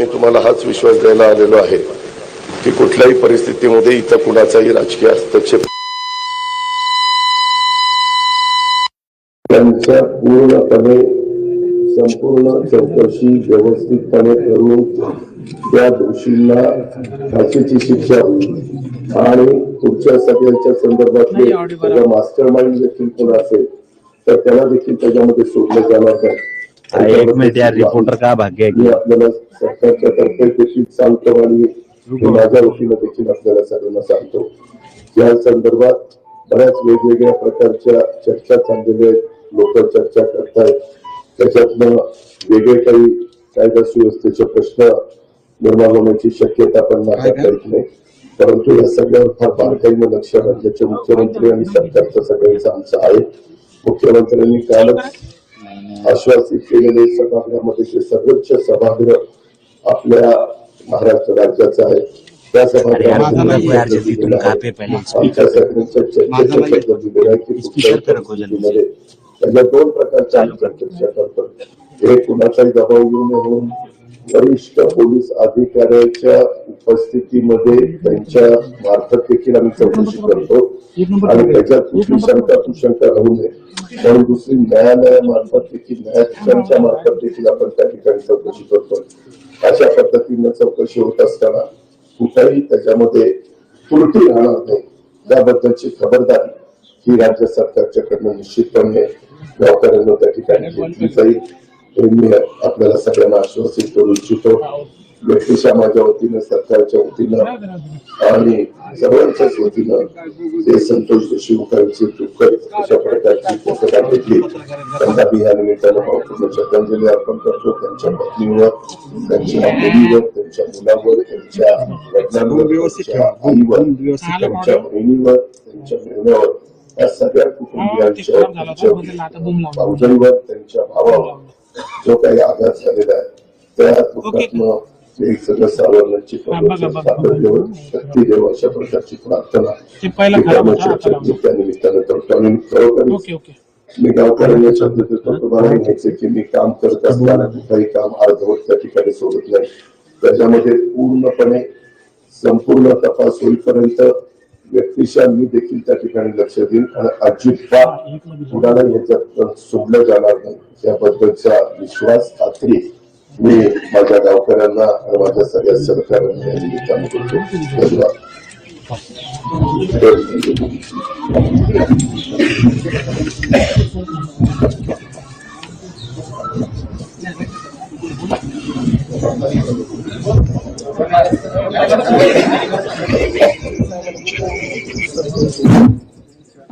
मी तुम्हाला हाच विश्वास द्यायला आलेलो आहे की कुठल्याही परिस्थितीमध्ये इथं कुणाचाही राजकीय हस्तक्षेप त्यांच्या पूर्णपणे संपूर्ण चौकशी व्यवस्थितपणे करून त्या दोषींना फाशीची शिक्षा होईल आणि तुमच्या सगळ्यांच्या संदर्भातले मास्टर माइंड देखील कोण असेल तर त्याला देखील त्याच्यामध्ये सोडलं जाणार हा, एक मिनिट यार रिपोर्टर का भाग्य आहे की? आपल्याला सरकारच्या तर्फे देखील सांगतो आणि मी माझ्या वतीनं देखील आपल्याला सगळ्यांना सांगतो. या संदर्भात बऱ्याच वेगवेगळ्या प्रकारच्या चर्चा चाललेल्या आहेत. लोक चर्चा करतायत. त्याच्यातनं वेगळे काही कायदा सुव्यवस्थेचे प्रश्न निर्माण होण्याची शक्यता पण नाही. परंतु या सगळ्यावर फार बारकाईनं लक्ष राज्याचे मुख्यमंत्री आणि सरकारचं सगळ्यांचं आमचं आहे. मुख्यमंत्र्यांनी कालच आश्वासित केलेले सभागृहामध्ये जे सर्वोच्च सभागृह आपल्या महाराष्ट्र राज्याचं आहे त्या. परिस्थितीमध्ये त्याच्या दोन प्रकारच्या आम्ही चर्चा करतो. एक कुणाचाही दबाव येऊ म्हणून वरिष्ठ पोलीस अधिकाऱ्याच्या उपस्थितीमध्ये त्यांच्या मार्फत देखील आम्ही चौकशी करतो. आणि त्याच्यात कुठली शंका कुशंका राहू नये म्हणून दुसरी न्यायालयामार्फत देखील न्यायाधीशांच्या मार्फत देखील आपण त्या ठिकाणी चौकशी करतो. अशा पद्धतीनं चौकशी होत असताना कुठेही त्याच्यामध्ये त्रुटी राहणार नाही. त्याबद्दलची खबरदारी ही राज्य सरकारच्याकडनं निश्चितपणे गावकऱ्यांना त्या ठिकाणी घेतली जाईल. हे मी आपल्याला सगळ्यांना आश्वासित करू इच्छितो. व्यक्तिशा माझ्या वतीनं सरकारच्या वतीनं आणि सर्वांच्याच वतीनं ते संतोष जोशी मुखांची दुःखद अशा प्रकारची पुस्तकात घेतली त्यांना मी या निमित्तानं भावपूर्ण श्रद्धांजली अर्पण करतो. त्यांच्या पत्नीवर त्यांच्या मुलीवर त्यांच्या मुलावर त्यांच्या वडिलांवर त्यांच्या बहिणीवर त्यांच्या मेहण्यावर या सगळ्या कुटुंबियांच्या त्यांच्या त्यांच्या भावावर जो काही आघात झालेला आहे त्या दुःखातनं ते सगळं सावरण्याची सातत्यावर शक्ती देव अशा प्रकारची प्रार्थना ते पहिला मी. त्या निमित्तानं करतो गावकऱ्यांना शब्द देतो तुम्हाला म्हणायचं की मी काम करत असताना कुठलाही काम अर्धवट त्या ठिकाणी सोडत नाही. त्याच्यामध्ये पूर्णपणे संपूर्ण तपास होईपर्यंत व्यक्तिशा मी देखील त्या ठिकाणी लक्ष देईन आणि अजिबात कुणाला याच्यात सोडलं जाणार नाही. याबद्दलचा विश्वास खात्री मी माझ्या गावकऱ्यांना आणि माझ्या सगळ्या सरकारांना या निमित्तानं देतो धन्यवाद.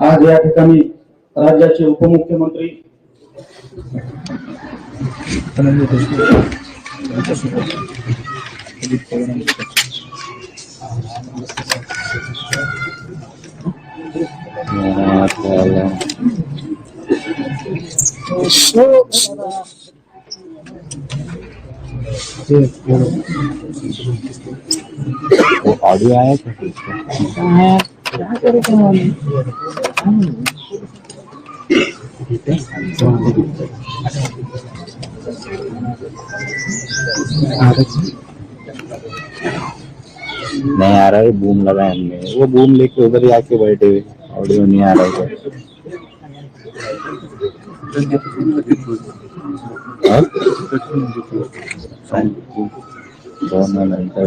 आज या ठिकाणी राज्याचे उपमुख्यमंत्री हा, त्याला. वो ऑडियो आया क्या नहीं आ रहा है बूम लगा है हमने। वो बूम लेके उधर ही आके बैठे हुए ऑडियो नहीं आ रहा है दोनों नंतर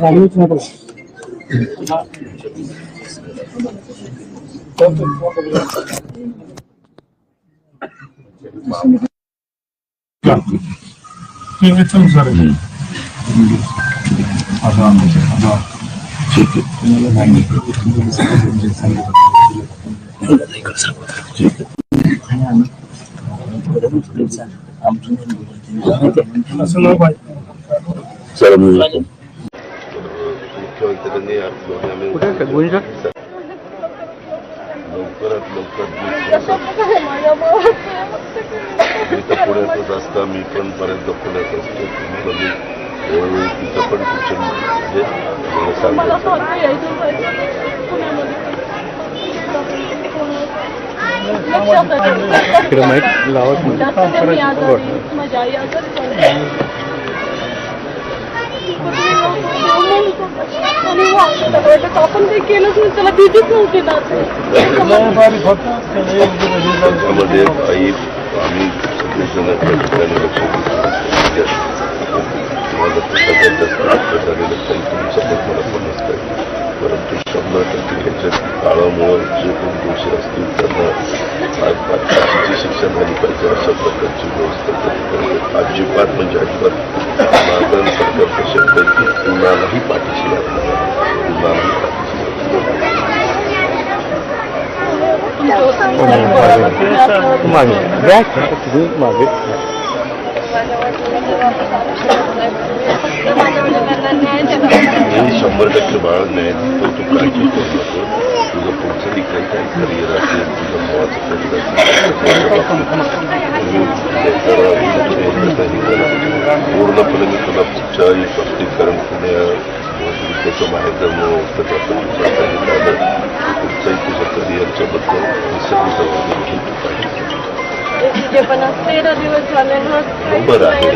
नाही, नाही, नाही राहत. नाही राहत मुख्यमंत्र्यांनी लवकरात लवकर पुण्यातच असता मी पण बऱ्याचदा पुण्यात असतो. तुम्हाला मी वेळोवेळी तिथं पण सूचन म्हणजे मला सांगायचं माझ्या आई आपण काही केलंच नाही त्याला भीतीच नव्हती ना त्यामध्ये आई आम्ही सगळेजण त्या ठिकाणी लक्ष झालेलं काही पण मला परंतु शंभर टक्के काळामुळं जे कोण दोषी असतील त्यांना आज शिक्षा झाली पाहिजे अशा प्रकारची व्यवस्था त्या ठिकाणी अजिबात म्हणजे अजिबात सरकारचा शब्द की कुणालाही पाठीशी लागणार कुणालाही पाठीशी लागणार नाही. मागे. बॅक मागे शंभर टक्के बाळ न्याय देतो तू काळजी करू नको तुझं पुढचं काही काही करिअर असेल तुझं भावाचं करिअर असेल पूर्णपणे मी तुला पुढच्या स्पष्टीकरण पुण्या विद्येचं माहिती पुढचंही तुझं करिअरच्या बद्दल मी सगळी जबाबदारी घेतो पाहिजे जे पण तेरा दिवस झाले ना बरं आहे.